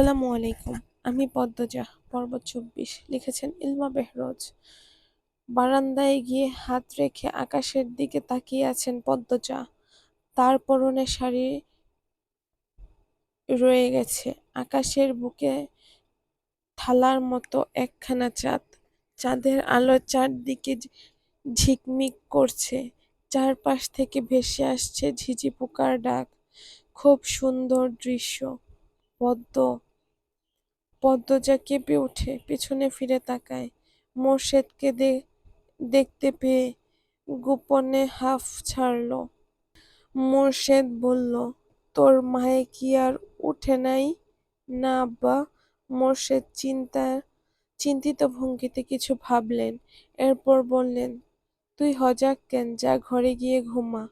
আসসালামু আলাইকুম। আমি পদ্মজা পর্ব চব্বিশ। লিখেছেন ইলমা বেহরোজ। বারান্দায় গিয়ে হাত রেখে আকাশের দিকে তাকিয়ে আছেন পদ্মজা তার পরনে শাড়ি রয়ে গেছে। আকাশের বুকে থালার মতো একখানা চাঁদ। চাঁদের আলো চারদিকে ঝিকমিক করছে। চারপাশ থেকে ভেসে আসছে ঝিঝি পোকার ডাক। খুব সুন্দর দৃশ্য। পদ্ম পদ্মজা কেঁপে ওঠে পিছনে ফিরে তাকায়। মোর্শেদকে দেখতে পেয়ে গোপনে হাফ ছাড়ল। মোর্শেদ বলল, তোর মায়ে কি আর উঠে নাই? না আব্বা। মোর্শেদ চিন্তা, চিন্তিত ভঙ্গিতে কিছু ভাবলেন। এরপর বললেন, তুই হজাক কেন? যা ঘরে গিয়ে ঘুমা।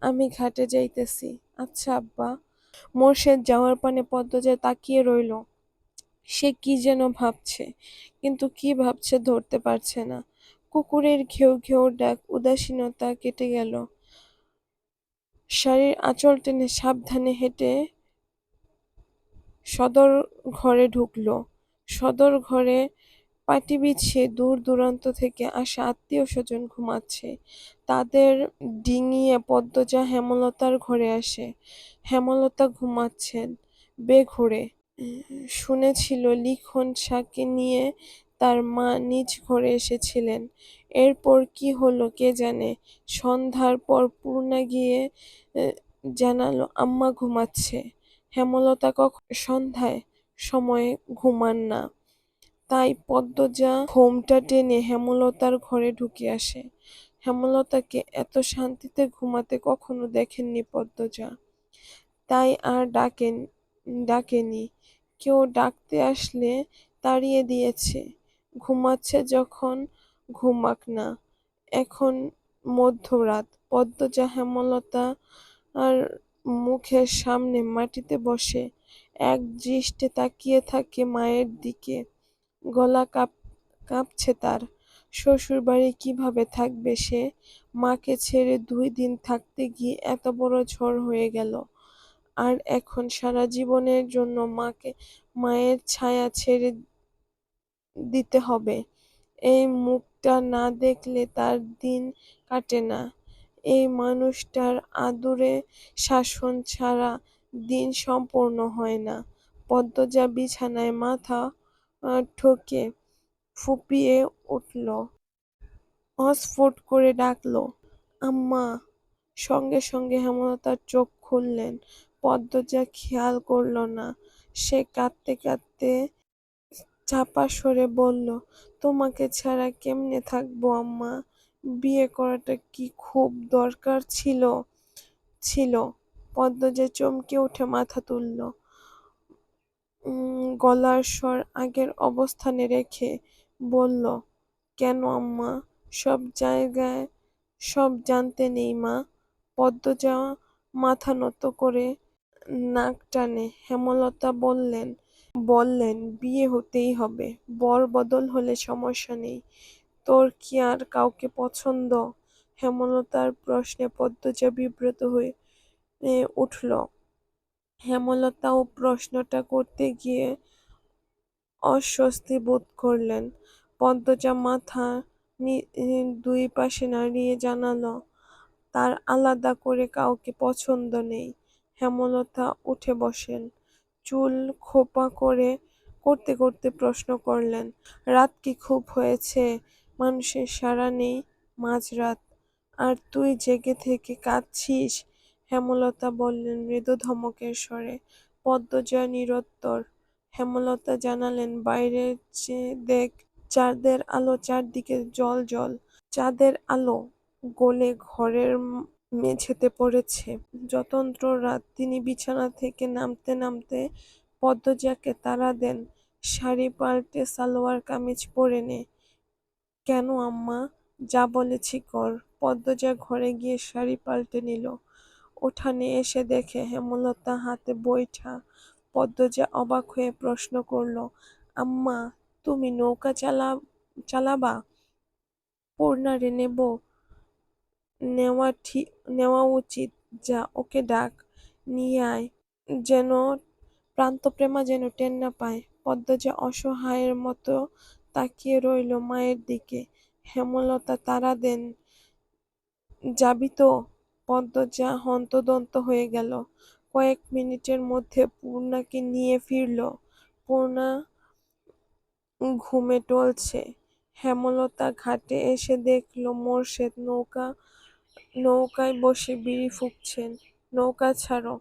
আমি ঘাটে যাইতেছি। আচ্ছা আব্বা। মোর্শেদ যাওয়ার পানে পদ্মজা তাকিয়ে রইল। সে কি যেন ভাবছে, কিন্তু কি ভাবছে ধরতে পারছে না। কুকুরের ঘেউ ঘেউ ডাক উদাসীনতা কেটে গেল। শাড়ির আঁচল টেনে সাবধানে হেঁটে সদর ঘরে ঢুকল। সদর ঘরে পাটি বিছিয়ে দূর দূরান্ত থেকে আসা আত্মীয় স্বজন ঘুমাচ্ছে। তাদের ডিঙিয়ে পদ্মজা হেমলতার ঘরে আসে। হেমলতা ঘুমাচ্ছেন বেঘোরে। শুনেছিল লিখন শাকে নিয়ে তার মা নিজ ঘরে এসেছিলেন। এরপর কি হলো কে জানে? সন্ধ্যার পর পূর্ণা গিয়ে জানালো, আম্মা ঘুমাচ্ছে। হেমলতা কখন? সন্ধ্যায়। সময়ে ঘুমান না। তাই পদ্মজা ঘোমটা টেনে হেমলতার ঘরে ঢুকে আসে। হেমলতাকে এত শান্তিতে ঘুমাতে কখনো দেখেননি পদ্মজা। তাই আর ডাকেন, ডাকেনি। কেউ ডাকতে আসলে তাড়িয়ে দিয়েছে। ঘুমাচ্ছে যখন ঘুমাক না। এখন মধ্যরাত। পদ্মজা হেমলতা আর মুখের সামনে মাটিতে বসে। এক দৃষ্টে তাকিয়ে থাকে মায়ের দিকে। গলা কাঁপ, কাঁপছে তার। শ্বশুর বাড়ি কীভাবে থাকবে সে? মাকে ছেড়ে দুই দিন থাকতে গিয়ে এত বড় ঝড় হয়ে গেল। আর এখন সারা জীবনের জন্য মাকে, মায়ের ছায়া ছেড়ে দিতে হবে। এই মুখটা না দেখলে তার দিন কাটে না। এই মানুষটার আদুরে শাসন ছাড়া দিন সম্পূর্ণ হয় না। পদ্মজা বিছানায় মাথা ঠকে ফুপিয়ে উঠল। অস্ফুট করে ডাকল, আম্মা। সঙ্গে সঙ্গে হেমলতার চোখ খুললেন। পদ্মজা খেয়াল করল না, সে কাঁদতে কাঁদতে চাপা সরে বলল, তোমাকে ছাড়া কেমনে থাকব আম্মা? বিয়ে করাটা কি খুব দরকার ছিল? ছিল। পদ্মজা চমকে উঠে মাথা তুলল গলার স্বর আগের অবস্থানে রেখে বলল, কেন আম্মা? সব জায়গায় সব জানতে নেই মা। পদ্মজা মাথা নত করে নাক টানে, হেমলতা বললেন বললেন, বিয়ে হতেই হবে, বর বদল হলে সমস্যা নেই। তোর কি আর কাউকে পছন্দ? হেমলতার প্রশ্নে পদ্মজা বিব্রত হয়ে উঠল। হেমলতাও প্রশ্নটা করতে গিয়ে অস্বস্তি বোধ করলেন। পদ্মজা মাথা দুই পাশে নাড়িয়ে জানালো, তার আলাদা করে কাউকে পছন্দ নেই। হেমলতা উঠে বসেন। চুল খোপা করে করতে করতে প্রশ্ন করলেন, রাত কি খুব হয়েছে? মানুষের সারা নেই মাঝরাত। আর তুই জেগে থেকে কাঁদছিস? হেমলতা বললেন, মৃদু ধমকের স্বরে, পদ্মজয় নিরত্তর। হেমলতা জানালেন, বাইরে চেয়ে দেখ, চাঁদের আলো চারদিকে জল জল, চাঁদের আলো গোলে ঘরের মেঝেতে পড়েছে। যতন্ত্র রাত তিনি বিছানা থেকে নামতে নামতে পদ্মজাকে তাড়া দেন, শাড়ি পাল্টে সালোয়ার কামিজ পরে নে। কেন আম্মা? যা বলেছি কর। পদ্মজা ঘরে গিয়ে শাড়ি পাল্টে নিল। উঠানে এসে দেখে হেমলতা হাতে বৈঠা পদ্মজা অবাক হয়ে প্রশ্ন করল, আম্মা, তুমি নৌকা চালা, চালাবা? পূর্ণারে নেব। নেওয়া ঠিক নেওয়া উচিত যা ওকে ডাক নিয়ে আয় যেন প্রান্তপ্রেমা যেন টের না পায়। পদ্মজা অসহায়ের মতো তাকিয়ে রইল মায়ের দিকে। হেমলতা তারা দেন, যাবি তো? পদ্মজা হন্তদন্ত হয়ে গেল। কয়েক মিনিটের মধ্যে পূর্ণাকে নিয়ে ফিরল। পূর্ণা ঘুমে টলছে। হেমলতা ঘাটে এসে দেখল মোরশেদ নৌকা নৌকায় বসে বিড়ি ফুঁকছেন। নৌকা ছাড়ো।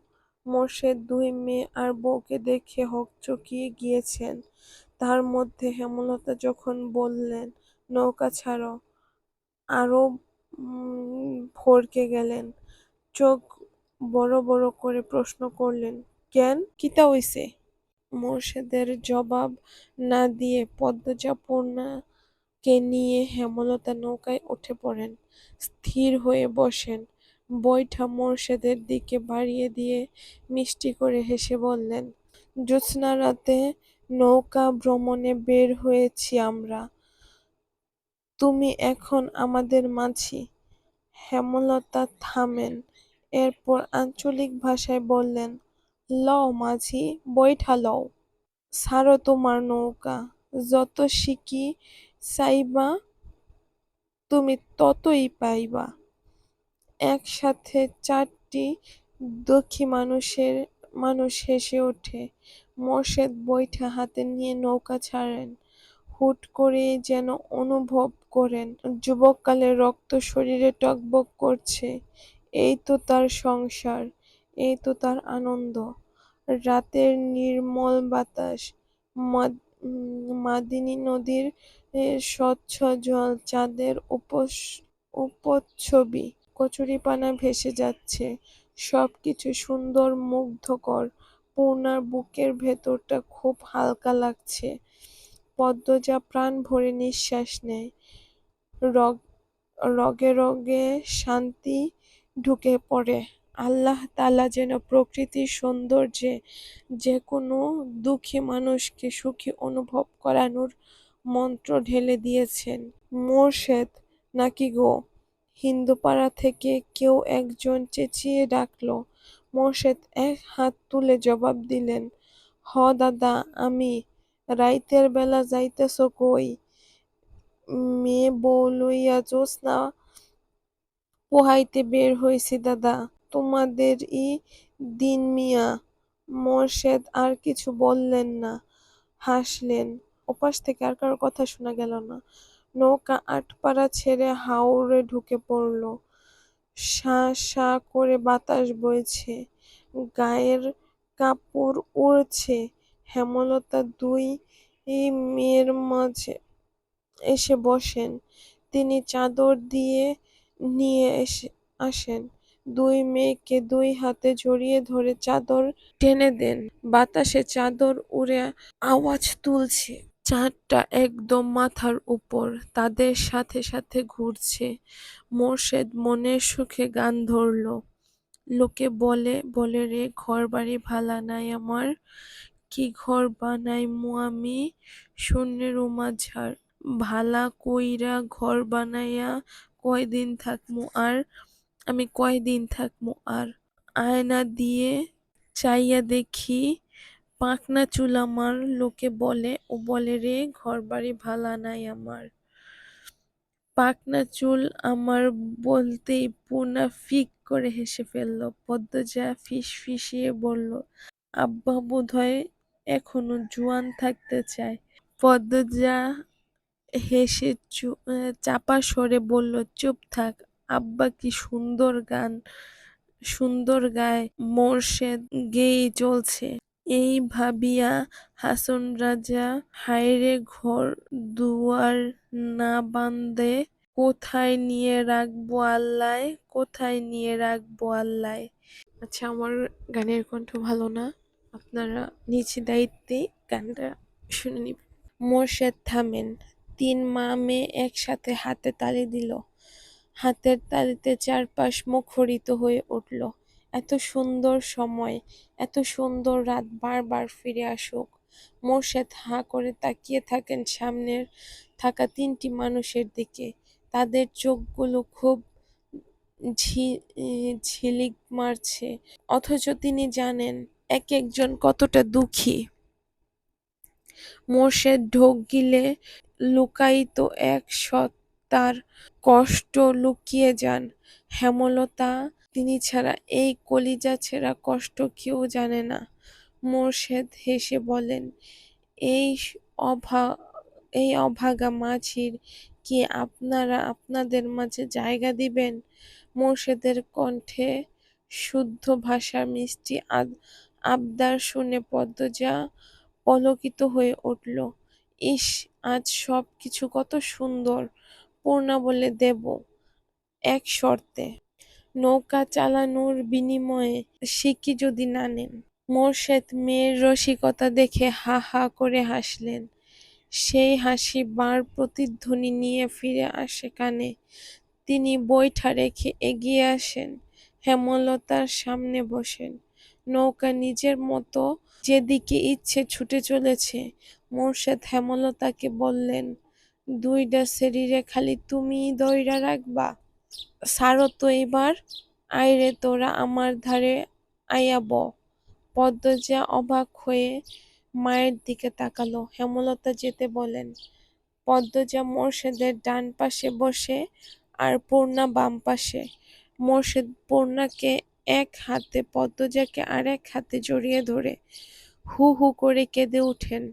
মোরশেদ দুই মেয়ে আর বউকে দেখে হকচকিয়ে গিয়েছেন। তার মধ্যে হেমলতা যখন বললেন, নৌকা ছাড়ো, আরও ভড়কে গেলেন। চোখ বড় বড় করে প্রশ্ন করলেন, কেন, কিতা হইছে? মোরশেদের জবাব না দিয়ে পদ্মজা পূর্ণাকে নিয়ে হেমলতা নৌকায় উঠে পড়েন। স্থির হয়ে বসেন। বৈঠা মোরশেদের দিকে বাড়িয়ে দিয়ে মিষ্টি করে হেসে বললেন, জ্যোৎস্নারাতে নৌকা-ভ্রমণে বের হয়েছি আমরা। তুমি এখন আমাদের মাঝি। হেমলতা থামেন। এরপর আঞ্চলিক ভাষায় বললেন, লও মাঝি, বৈঠা লও। ছাড়ো তোমার নৌকা। যত সিকি চাইবা তুমি ততই পাইবা। একসাথে চারটি দক্ষি মানুষের মানুষ হেসে ওঠে। মোরশেদ বৈঠা হাতে নিয়ে নৌকা ছাড়েন। হুট করেই যেন অনুভব করেন, যুবককালের রক্ত শরীরে টকবক করছে। এই তো তার সংসার, এই তো তার আনন্দ। রাতের নির্মল বাতাস, মাদিনী নদীর স্বচ্ছ জল, চাঁদের উপচ্ছবি, কচুরিপানা ভেসে যাচ্ছে, সবকিছু সুন্দর মুগ্ধকর। পূর্ণার বুকের ভেতরটা খুব হালকা লাগছে। পদ্মজা প্রাণ ভরে নিঃশ্বাস নেয়। রগে রগে শান্তি ঢুকে পড়ে। আল্লাহ তালা যেন প্রকৃতির সৌন্দর্যে যেকোনো দুঃখী মানুষকে সুখী অনুভব করানোর মন্ত্র ঢেলে দিয়েছেন। মোরশেদ, নাকি গো? হিন্দুপাড়া থেকে কেউ একজন চেঁচিয়ে ডাকল। মোরশেদ এক হাত তুলে জবাব দিলেন, হ দাদা আমি। রাইতের বেলা যাইতেছ কই? মেয়ে বউ লইয়া জ্যোৎস্না পোহাইতে বের হইছি দাদা। তোমাদেরই দিন মিয়া। মোরশেদ আর কিছু বললেন না, হাসলেন। ওপাশ থেকে আর কারও কথা শোনা গেল না। নৌকা আটপাড়া ছেড়ে হাওরে ঢুকে পড়ল। শাঁ শাঁ করে বাতাস বইছে, গায়ের কাপড় উড়ছে। হেমলতা দুই মেয়ের মাঝে এসে বসেন। তিনি চাদর দিয়ে নিয়ে এসে আসেন। দুই মেয়েকে দুই হাতে জড়িয়ে ধরে চাদর টেনে দেন। বাতাসে চাদর উড়ে আওয়াজ তুলছে। চাঁদটা একদম মাথার উপর, তাদের সাথে সাথে ঘুরছে। মোরশেদ মনের সুখে গান ধরল, লোকে বলে বলে রে ঘর বাড়ি ভালা নাই আমার, কি ঘর বানাইমু আমি শূন্যের মাঝার, ভালা কইরা ঘর বানাইয়া কয়দিন থাকমু আর, আমি কয়দিন থাকমু আর। আয়না দিয়ে চাইয়া দেখি পাখনা চুল আমার, লোকে বলে ও বলে রে ঘর বাড়ি ভালা নাই আমার। পাখনা চুল আমার বলতেই পূর্ণা ফিক করে হেসে ফেলল। পদ্মজা ফিসফিসিয়ে বলল, আব্বা বোধহয় এখনও জোয়ান থাকতে চায়। পদ্মজা হেসে চাপা সরে বলল, চুপ থাক, আব্বা কি সুন্দর গান সুন্দর গায়। মোরশেদ গেয়েই চলছে। এই ভাবিয়া হাসন রাজা, হায়রে ঘর দুয়ার না বাঁধে কোথায় নিয়ে রাখব আল্লায়, কোথায় নিয়ে রাখব আল্লায়। আচ্ছা আমার গানের কণ্ঠ ভালো না, আপনারা নিজ দায়িত্বে গানটা শুনে নিবেন। মোরশেদ থামেন। তিন মা মেয়ে একসাথে হাতে তালি দিল। হাতের তালিতে চারপাশ মুখরিত হয়ে উঠল। এত সুন্দর সময়, এত সুন্দর রাত বারবার ফিরে আসুক। মোরশেদ হাঁ করে তাকিয়ে থাকেন সামনে থাকা তিনটি মানুষের দিকে। তাদের চোখগুলো খুব ঝিলিক মারছে। অথচ তিনি জানেন এক একজন কতটা দুঃখী মোর্শেদ ঢোক গিলে লুকায়িত এক সত্তার কষ্ট লুকিয়ে যান। হেমলতা, তিনি ছাড়া এই কলিজা ছেঁড়া কষ্ট কেউ জানে না। মোর্শেদ হেসে বলেন, এই অভা, এই অভাগা মাঝির কি আপনারা আপনাদের মাঝে জায়গা দিবেন? মোর্শেদের কণ্ঠে শুদ্ধ ভাষার মিষ্টি আবদার শুনে পদ্মজা পলকিত হয়ে উঠল, ইস, আজ সব কিছু কত সুন্দর! পূর্ণা বলে দেব এক শর্তে। নৌকা চালানোর বিনিময়ে সিকি যদি না নেন। মোর্শেদ মেয়ের রসিকতা দেখে হা হা করে হাসলেন। সেই হাসি বার প্রতিধ্বনি নিয়ে ফিরে আসে কানে। তিনি বৈঠা রেখে এগিয়ে আসেন, হেমলতার সামনে বসেন। নৌকা নিজের মতো যেদিকে ইচ্ছে ছুটে চলেছে। মোর্শেদ হেমলতাকে বললেন দুইডা শরীরে খালি তুমি দইরা রাখবা। সারো তো এবার, আইরে তোরা আমার ধারে আইয়া ব। পদ্মজা অবাক হয়ে মায়ের দিকে তাকালো, হেমলতা যেতে বলেন। পদ্মজা মোর্শেদের ডান পাশে বসে আর পূর্ণা বাম পাশে। মোর্শেদ পূর্ণাকে এক হাতে পদ্মজাকে আরেক হাতে জড়িয়ে ধরে হু হু করে কেঁদে উঠেন।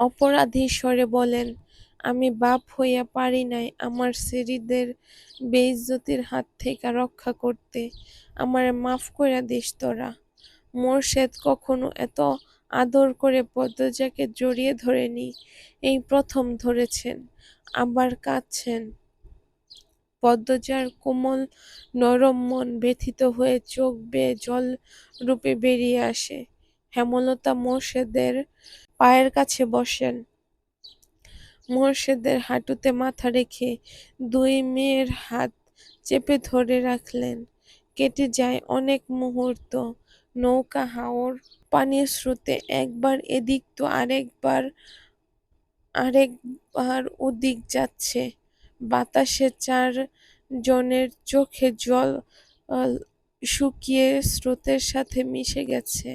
অপরাধী স্বরে বলেন আমি বাপ হইয়া পারি নাই আমার সেরিদের বেইজ্জতির হাত থেকে রক্ষা করতে। আমারে মাফ কইরা দিস তোরা। মোর্শেদ কখনো এত আদর করে পদ্মজাকে জড়িয়ে ধরেনি, এই প্রথম ধরেছেন, আবার কাঁদছেন। পদ্মজার কোমল নরম মন ব্যথিত হয়ে চোখ বেয়ে জল রূপে বেরিয়ে আসে। হেমলতা মোর্শেদের পায়ের কাছে বসেন। মোর্শেদের হাঁটুতে মাথা রেখে দুই মেয়ের হাত চেপে ধরে রাখলেন। কেটে যায় অনেক মুহূর্ত। নৌকা হাওর পানির স্রোতে একবার এদিক তো আরেকবার আরেকবার ওদিক যাচ্ছে। বাতাসে চার জনের চোখে জল শুকিয়ে স্রোতের সাথে মিশে গেছে।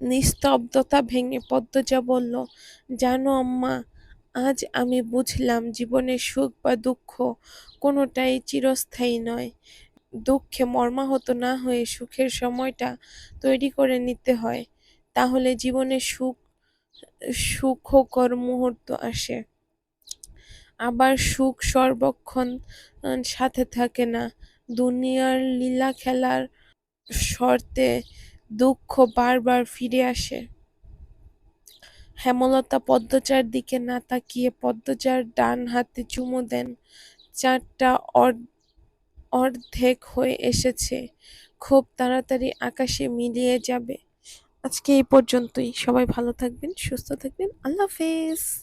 নিস্তব্ধতা ভেঙে পদ্মজা বলল, জানো আম্মা আজ আমি বুঝলাম জীবনের সুখ বা দুঃখ কোনোটাই চিরস্থায়ী নয়। দুঃখে মর্মাহত না হয়ে সুখের সময়টা তৈরি করে নিতে হয়। তাহলে জীবনে সুখ, সুখকর মুহূর্ত আসে। আবার সুখ সর্বক্ষণ সাথে থাকে না। দুনিয়ার লীলা খেলার শর্তে দুঃখ বারবার ফিরে আসে। হেমলতা পদ্মচার দিকে না তাকিয়ে পদ্মচার ডান হাতে চুমু দেন। চারটা অর্ধেক হয়ে এসেছে। খুব তাড়াতাড়ি আকাশে মিলিয়ে যাবে। আজকে এই পর্যন্তই। সবাই ভালো থাকবেন, সুস্থ থাকবেন। আল্লাহ হাফেজ।